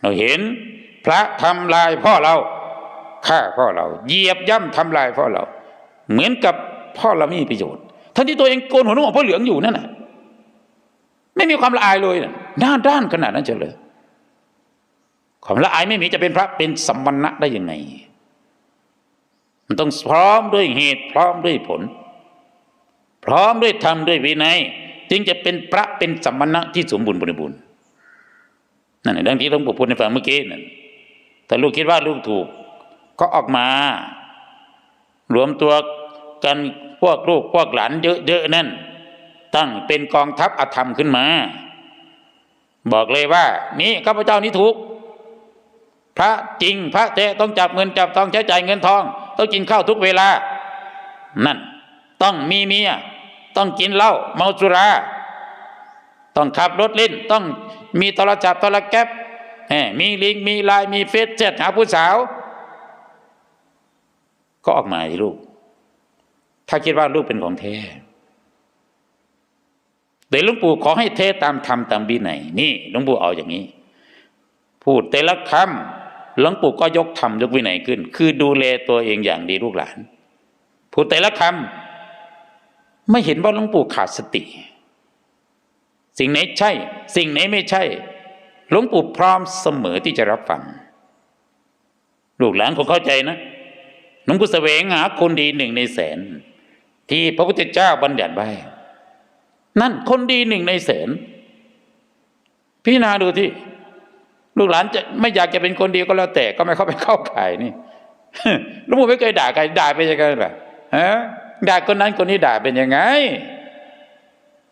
เราเห็นพระทำลายพ่อเราฆ่าพ่อเราเหยียบย่ำทำลายพ่อเรา เหมือนกับพ่อเราไม่มีประโยชน์ทั้งที่ตัวเองโกนหัวนุ่งของพ่อเหลืองอยู่นั่นน่ะไม่มีความละอายเลยนะหน้าด้านขนาดนั้นเฉยเลยความละอายไม่มีจะเป็นพระเป็นสัมมณะได้ยังไง มันต้องพร้อมด้วยเหตุพร้อมด้วยผล พร้อมด้วยธรรมด้วยวินัย จึงจะเป็นพระเป็นสัมมณะที่สมบูรณ์บริบูรณ์ นั่นแหละดังที่หลวงปู่พูดในฟังเมื่อกี้นั่นแต่ลูกคิดว่าลูกถูก ก็ออกมา รวมตัวกันพวกลูกพวกหลานเยอะๆนั่น ตั้งเป็นกองทัพอธรรมขึ้นมา บอกเลยว่า นี่ข้าพเจ้านี้ถูก พระจริงพระแท้ต้องจับเงินจับทองใช้จ่ายเงินทอง ต้องกินข้าวทุกเวลา นั่น ต้องมีเมีย ต้องกินเหล้าเมาสุรา ต้องขับรถเล่นต้องมีโทรศัพท์โทรแก๊ปแหมมีลิงมีไลน์มีเฟซเจ็ดหาผู้สาว ก็ออกมาสิลูก ถ้าคิดว่าลูกเป็นของแท้แต่หลวงปู่ขอให้เทตามธรรมตามวินัยนี่หลวงปู่เอาอย่างนี้ พูดแต่ละคำหลวงปู่ก็ยกธรรมยกวินัยขึ้น คือดูแลตัวเองอย่างดีลูกหลาน พูดแต่ละคำไม่เห็นว่าหลวงปู่ขาดสติ สิ่งไหนใช่ สิ่งไหนไม่ใช่ หลวงปู่พร้อมเสมอที่จะรับฟัง ลูกหลานคงเข้าใจนะหลวงปู่แสวงหาคนดีหนึ่งในแสน ที่พระพุทธเจ้าบัญญัติไว้นั่นคนดีหนึ่งในแสนพี่นาดูที่ ลูกหลานจะไม่อยากจะเป็นคนดีก็แล้วแต่ก็ไม่เข้าไปเข้าข่ายนี่หลวงปู่ไม่เคยด่าใครด่าไปยังไงล่ะฮะด่าคนนั้นคนนี้ด่าเป็นยังไง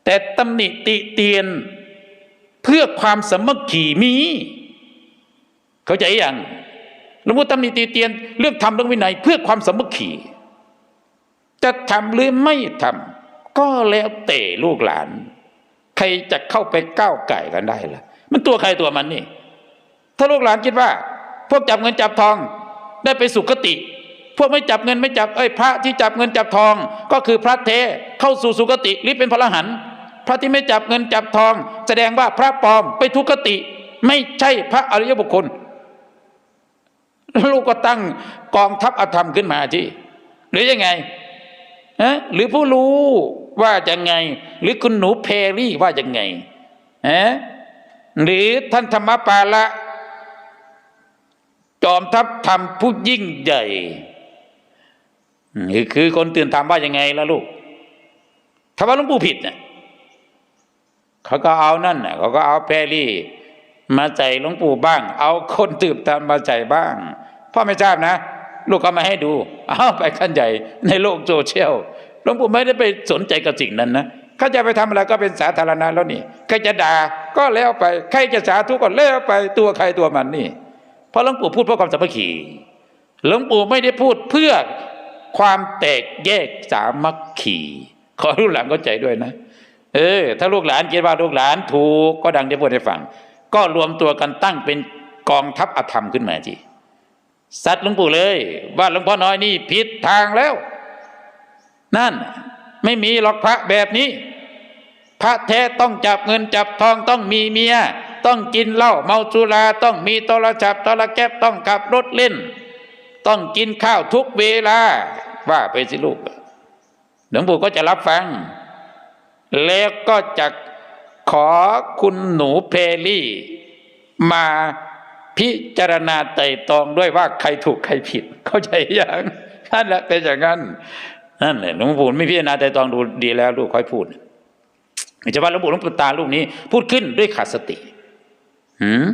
แต่ตำหนิติเตียนเพื่อความสมัคคีมี เข้าใจยังหลวงปู่ตำหนิติเตียนเรื่องทำเรื่องวินัยเพื่อความสมัคคีจะทำหรือไม่ทำก็แล้วแต่ลูกหลาน ใครจะเข้าไปก้าวไก่กันได้ล่ะ มันตัวใครตัวมันนี่ ถ้าลูกหลานคิดว่า พวกจับเงินจับทอง ได้ไปสุคติพวกไม่จับเงินไม่จับเอ้ยพระที่จับเงินจับทอง ก็คือพระเทเข้าสู่สุคติหรือเป็นพระรหันต์ พระที่ไม่จับเงินจับทอง แสดงว่าพระปลอมไปทุกติ ไม่ใช่พระอริยบุคคล ลูกก็ตั้งกองทัพอธรรมขึ้นมาที่หรือยังไงฮะหรือผู้รู้ว่าจะไง หรือคุณหนูเพรี่ว่าจะไงฮะหรือท่านธรรมปาละ จอมทัพธรรมผู้ยิ่งใหญ่คือคนตื่นธรรมว่ายังไงล่ะลูกถ้าว่าหลวงปู่ผิดเนี่ย เขาก็เอานั่นนะเขาก็เอาแพรรี่มาใส่หลวงปู่บ้าง เอาคนตื่นธรรมมาใส่บ้าง พ่อไม่ทราบนะ ลูกก็มาให้ดู เอาไปขั้นใหญ่ในโลกโซเชียลหลวงปู่ไม่ได้ไปสนใจกับสิ่งนั้นนะเขาจะไปทำอะไรก็เป็นสาธารณะแล้วนี่ใครจะด่าก็แล้วไป ใครจะสาธุก็แล้วไปตัวใครตัวมันนี่ เพราะหลวงปู่พูดเพื่อความสามัคคีหลวงปู่ไม่ได้พูดเพื่อความแตกแยกสามัคคีขอลูกหลานเข้าใจด้วยนะ เออ ถ้าลูกหลานคิดว่าลูกหลานถูกก็ดังที่พูดให้ฟัง ก็รวมตัวกันตั้งเป็นกองทัพอธรรมขึ้นมาทีสัตว์หลวงปู่เลย ว่าหลวงพ่อน้อยนี่ผิดทางแล้ว นั่นไม่มีหรอกพระแบบนี้ พระแท้ต้องจับเงินจับทองต้องมีเมีย ต้องกินเหล้าเมาสุราต้องมีโทรศัพท์โทรแก๊ปต้องขับรถเล่น ต้องกินข้าวทุกเวลา ว่าไปสิลูกหลวงปู่ก็จะรับฟัง แล้วก็จะขอคุณหนูเพลี่ มาพิจารณาไต่ตองด้วยว่าใครถูกใครผิด เข้าใจยังนั่นแหละเป็นอย่างนั้นนั่นแหละหลวงปู่ไม่พิจารณาไต่ตองดูดีแล้วลูกค่อยพูดไม่ใช่ว่าหลวงปู่หลวงปู่ตาลูกนี้ พูดขึ้นด้วยขาดสติหืม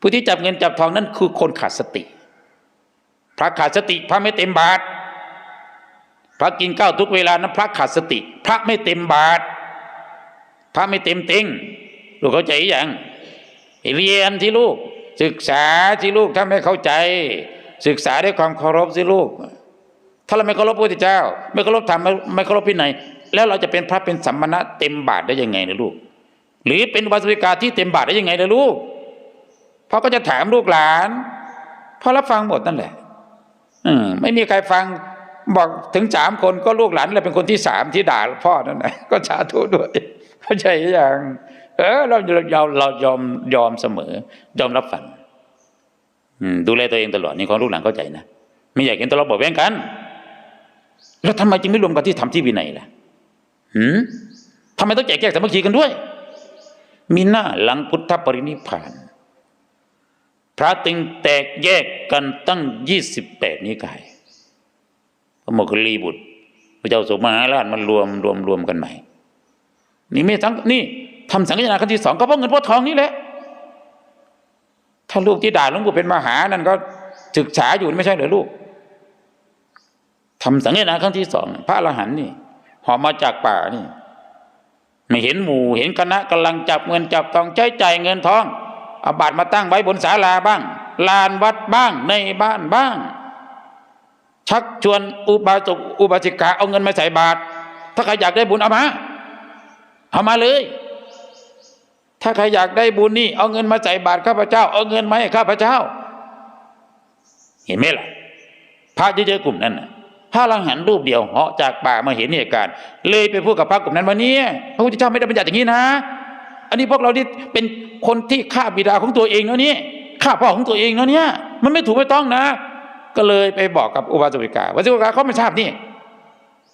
ผู้ที่จับเงินจับทองนั่นคือคนขาดสติ พระขาดสติพระไม่เต็มบาท พระกินข้าวทุกเวลานั้นพระขาดสติ พระไม่เต็มบาท พระไม่เต็มเต็งลูกเข้าใจอย่างเรียนที่ลูก ศึกษาที่ลูกถ้าไม่เข้าใจ ศึกษาด้วยความเคารพสิลูก ถ้าเราไม่เคารพพระพุทธเจ้า ไม่เคารพธรรมไม่เคารพพินัยแล้วเราจะเป็นพระเป็นสัมมณะเต็มบาทได้ยังไงนะลูก หรือเป็นวาสวิกาที่เต็มบาทได้ยังไงนะลูกพ่อก็จะถามลูกหลานพ่อรับฟังหมดนั่นแหละอืมไม่มีใครฟังบอกถึงสามคนก็ลูกหลานเลยเป็นคนที่สามที่ด่าพ่อนั่นแหละก็สาธุด้วย เข้าใจอยังเออเราเราเรายอมยอมเสมอยอมรับฟังดูแลตัวเองตลอดนี่ของลูกหลานเข้าใจนะไม่อยากเห็นทะเลาะเบาะแว้งกัน แล้วทำไมจึงไม่รวมกันที่ทำที่วินัยล่ะหืมทำไมต้องแจกแยกสามัคคีกันด้วย มีหน้าหลังพุทธปรินิพาน พระตึงแตกแยกกันตั้งยี่สิบแปดนิกายพระโมคคัลลีบุตร พระเจ้าสมมาราชมันรวมรวมรวมกันใหม่ นี่ไม่ทั้งนี่ทำสังฆทานครั้งที่สองก็เพราะเงินเพราะทองนี่แหละ ถ้าลูกที่ด่าหลวงปู่เป็นมหานั่นก็ศึกษาอยู่ไม่ใช่เหรอลูกทำสังฆทานครั้งที่สองพระอรหันต์นี่หอมมาจากป่านี่ ไม่เห็นหมู่เห็นคณะกำลังจับเงินจับทองใช้จ่ายเงินทองเอาบาตรมาตั้งไว้บนศาลาบ้าง ลานวัดบ้างในบ้านบ้าง ชักชวนอุบาสกอุบาสิกาเอาเงินมาใส่บาตรถ้าใครอยากได้บุญเอามา เอามาเลย ถ้าใครอยากได้บุญนี่ เอาเงินมาใส่บาตรข้าพเจ้า เอาเงินมาให้ข้าพเจ้า เห็นไหมล่ะ พระเยอกลุ่มนั้นพระอรหันรูปเดียวเหาะจากป่ามาเห็นเหตุการณ์ เลยไปพูดกับพระกลุ่มนั้นว่าเนี่ยพระพุทธเจ้าไม่ได้บัญญัติอย่างนี้นะ อันนี้พวกเราที่เป็นคนที่ฆ่าบิดาของตัวเองแล้วนี่ฆ่าพ่อของตัวเองแล้วเนี่ย มันไม่ถูกไม่ต้องนะ ก็เลยไปบอกกับอุบาสกิกาอุบาสกิกาเขาไม่ทราบนี่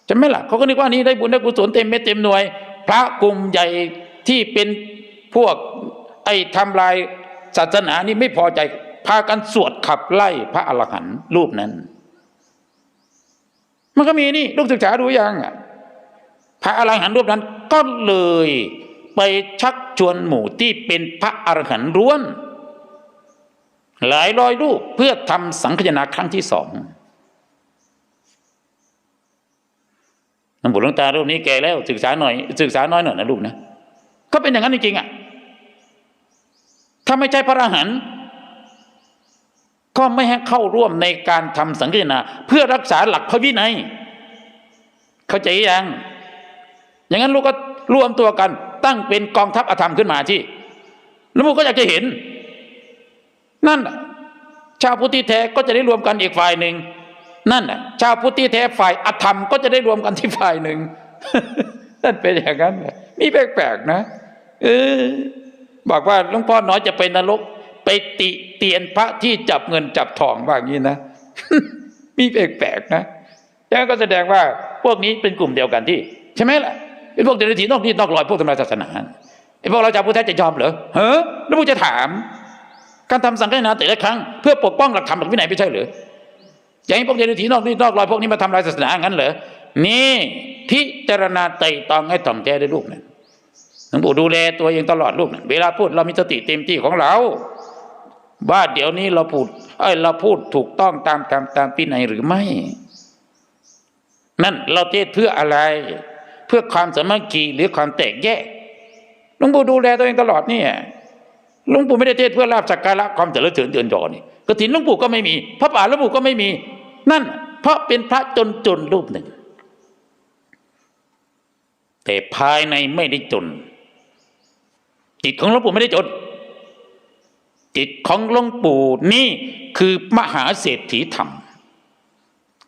จำไหมล่ะเขาก็นึกว่านี่ได้บุญได้กุศลเต็มเม็ดเต็มหน่วย พระกลุ่มใหญ่ที่เป็นพวกไอ้ทำลายศาสนานี่ไม่พอใจ พากันสวดขับไล่พระอรหันต์รูปนั้น มันก็มีนี่ลูกศึกษาดูยังอะพระอรหันต์รูปนั้นก็เลยไปชักชวนหมู่ที่เป็นพระอรหันต์ร้วน หลายร้อยรูปเพื่อทำสังฆนาครั้งที่สอง หลวงปู่หลวงตารูปนี้แก่แล้วศึกษาหน่อย ศึกษาน้อยหน่อยนะลูกนะก็เป็นอย่างนั้นจริงๆอะถ้าไม่ใช่พระอรหันต์ก็ไม่ให้เข้าร่วมในการทำสังฆนาเพื่อรักษาหลักพระวินัย เข้าใจยัง อย่างนั้นลูกก็รวมตัวกัน ตั้งเป็นกองทัพอธรรมขึ้นมาที่แล้วลูกก็อยากจะเห็น นั่น ชาวพุทธิแท้ก็จะได้รวมกันอีกฝ่ายหนึ่ง นั่นน่ะชาวพุทธิแท้ฝ่ายอธรรมก็จะได้รวมกันที่ฝ่ายหนึ่งนั่นเป็นอย่างนั้นน่ะมีแปลกๆนะเออบอกว่าหลวงพ่อน้อยจะไปนรก ไปติเตียนพระที่จับเงินจับทองว่างี้นะ มีแปลกๆนะยังก็แสดงว่าพวกนี้เป็นกลุ่มเดียวกันที่ ใช่ไหมล่ะเป็นพวกเดรัจฉีนอกนี่นอกรอยพวกทำลายศาสนาไอ้พวกเราชาวพุทธจะยอมเหรอเฮ้อแล้วพวกจะถาม การทำสังฆนาแต่ละครั้งเพื่อปกป้องหลักธรรมหลักวินัยไม่ใช่หรือ อย่าให้พวกเดรัจฉีนอกนี่นอกรอยพวกนี้มาทำลายศาสนางั้นเหรอนี่พิจารณาไต่ตองให้ถ่องแท้ได้ลูกนะหลวงปู่ดูแลตัวเองตลอดลูกนะเวลาพูดเรามีสติเต็มที่ของเราว่าเดี๋ยวนี้เราพูดเอ้ยเราพูดถูกต้องตามตามตามปีไหนหรือไม่ นั่นเราเทศเพื่ออะไร เพื่อความสามัคคีหรือความแตกแยกหลวงปู่ดูแลตัวเองตลอดเนี่ยหลวงปู่ไม่ได้เทศเพื่อลาบสักการะความเจริญเจริญเตือนจอนี่กฐินหลวงปู่ก็ไม่มีพระป่าหลวงปู่ก็ไม่มี นั่นเพราะเป็นพระจนจนรูปหนึ่ง แต่ภายในไม่ได้จน จิตของหลวงปู่ไม่ได้จน จิตของหลวงปู่นี่คือมหาเศรษฐีธรรม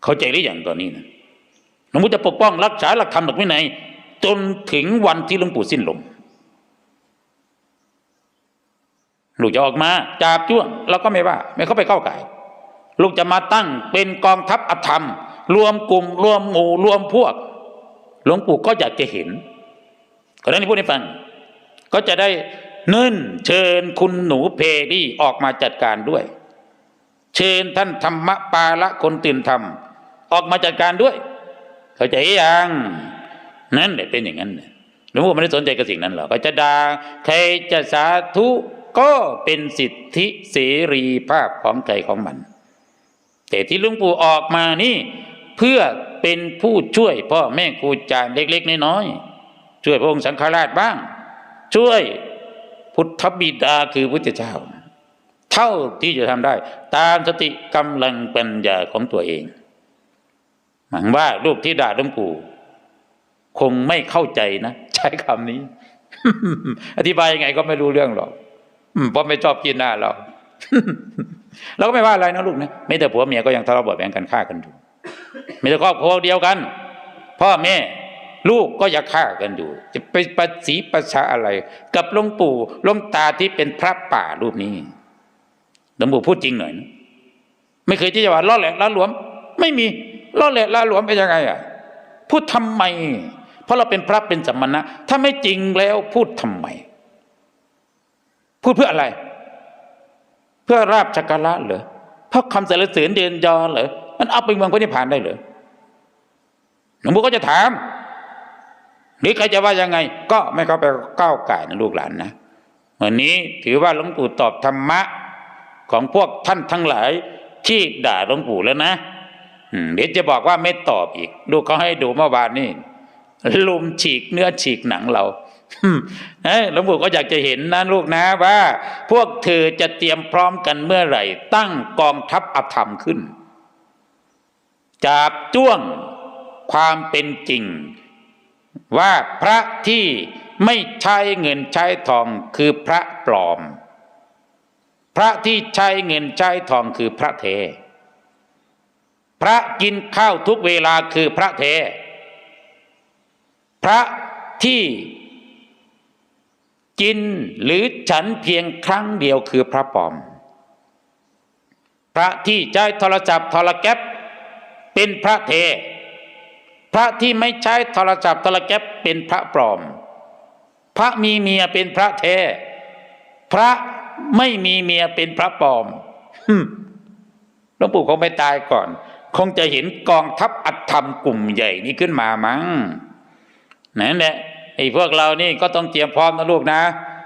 เข้าใจหรือยังตอนนี้นะหลวงปู่จะปกป้องรักษาหลักธรรมหลักวินัยจนถึงวันที่หลวงปู่สิ้นลมลูกจะออกมาจาบจ้วงเราก็ไม่ว่า ไม่เข้าไปเข้าไก่ ลูกจะมาตั้งเป็นกองทัพอธรรม รวมกลุ่มรวมหมู่รวมพวก หลวงปู่ก็อยากจะเห็นก็ได้พูดให้ฟัง ก็จะได้เนิ่นเชิญคุณหนูเพรี่ออกมาจัดการด้วย เชิญท่านธรรมปาละคนตื่นธรรม ออกมาจัดการด้วย เข้าใจยังนั่นแหละเป็นอย่างนั้นหลวงพ่ไม่ได้สนใจกับสิ่งนั้นหรอกก็จะด่าใครจะสาธุก็เป็นสิทธิเสรีภาพของใครของมัน แต่ที่ลวงปู่ออกมานี่ เพื่อเป็นผู้ช่วยพ่อแม่ครูอาจารย์เล็ก ๆ น้อยๆช่วยพระองค์สังฆราชบ้าง ช่วยพุทธบิดาคือพุทธเจ้า เท่าที่จะทำได้ ตามสติกำลังปัญญาของตัวเองหวังว่าลูกที่ด่าหลวงปู่ คงไม่เข้าใจนะ ใช้คำนี้ อธิบายยังไงก็ไม่รู้เรื่องหรอกเพราะไม่ชอบกินหน้าเรา เราก็ไม่ว่าอะไรนะลูกนะไม่แต่ผัวเมียก็ยังทะเลาะเบาะแว้งกันฆ่ากันอยู่ไม่แต่ครอบครัวเดียวกัน พ่อแม่ลูกก็ยากฆ่ากันอยู่ จะไปประสีประชาอะไร กับหลวงปู่หลวงตาที่เป็นพระป่ารูปนี้หลวงปู่พูดจริงหน่อยนะไม่เคยที่จะว่าล่อแหละล่าหลวม ไม่มีล่อแหละล่าหลวมเป็นยังไงอะพูดทำไม เพราะเราเป็นพระเป็นสมณะ ถ้าไม่จริงแล้วพูดทำไม พูดเพื่ออะไร พื่อราบจักระเหรอเพราะคำสรรเสริญเดินยอเหรอมันเอาไปเมืองพระนิพพานได้เหรอหลวงปู่ก็จะถามหรือใครจะว่ายังไง ก็ไม่เข้าไปก้าวไก่นะลูกหลานนะวันนี้ถือว่าหลวงปู่ตอบธรรมะของพวกท่านทั้งหลายที่ด่าหลวงปู่แล้วนะเดี๋ยวจะบอกว่าไม่ตอบอีก ดูเขาให้ดูเมื่อวานนี่ลุมฉีกเนื้อฉีกหนังเรา หลวงปู่ก็อยากจะเห็นนะลูกนะว่า พวกเธอจะเตรียมพร้อมกันเมื่อไหร่ ตั้งกองทัพอธรรมขึ้น จับจ้วงความเป็นจริง ว่าพระที่ไม่ใช้เงินใช้ทองคือพระปลอม พระที่ใช้เงินใช้ทองคือพระเท พระกินข้าวทุกเวลาคือพระเท พระที่ กินหรือฉันเพียงครั้งเดียวคือพระปลอม พระที่ใช้โทรศัพท์โทรแก๊ปเป็นพระเท พระที่ไม่ใช้โทรศัพท์โทรแก๊ปเป็นพระปลอม พระมีเมียเป็นพระเท พระไม่มีเมียเป็นพระปลอมหลวงปู่คงไม่ตายก่อน คงจะเห็นกองทัพอัตธรรมกลุ่มใหญ่นี้ขึ้นมามั้งนั่นแหละ ไอ้พวกเรานี่ก็ต้องเตรียมพร้อมนะลูกนะ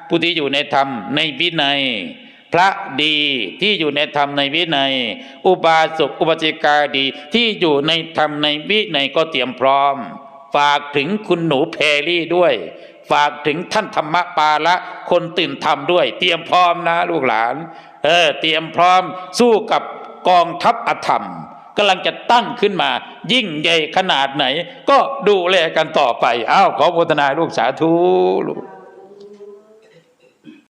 ผู้ที่อยู่ในธรรมในวินัย พระดีที่อยู่ในธรรมในวินัย อุบาสกอุบาสิกาดีที่อยู่ในธรรมในวินัยก็เตรียมพร้อม ฝากถึงคุณหนูแพรรี่ด้วย ฝากถึงท่านธรรมปาละคนตื่นธรรมด้วย เตรียมพร้อมนะลูกหลาน เออ เตรียมพร้อมสู้กับกองทัพอธรรม กำลังจะตั้งขึ้นมา ยิ่งใหญ่ขนาดไหน ก็ดูแลกันต่อไปอ้าวขอโมทนาลูกสาธุลูก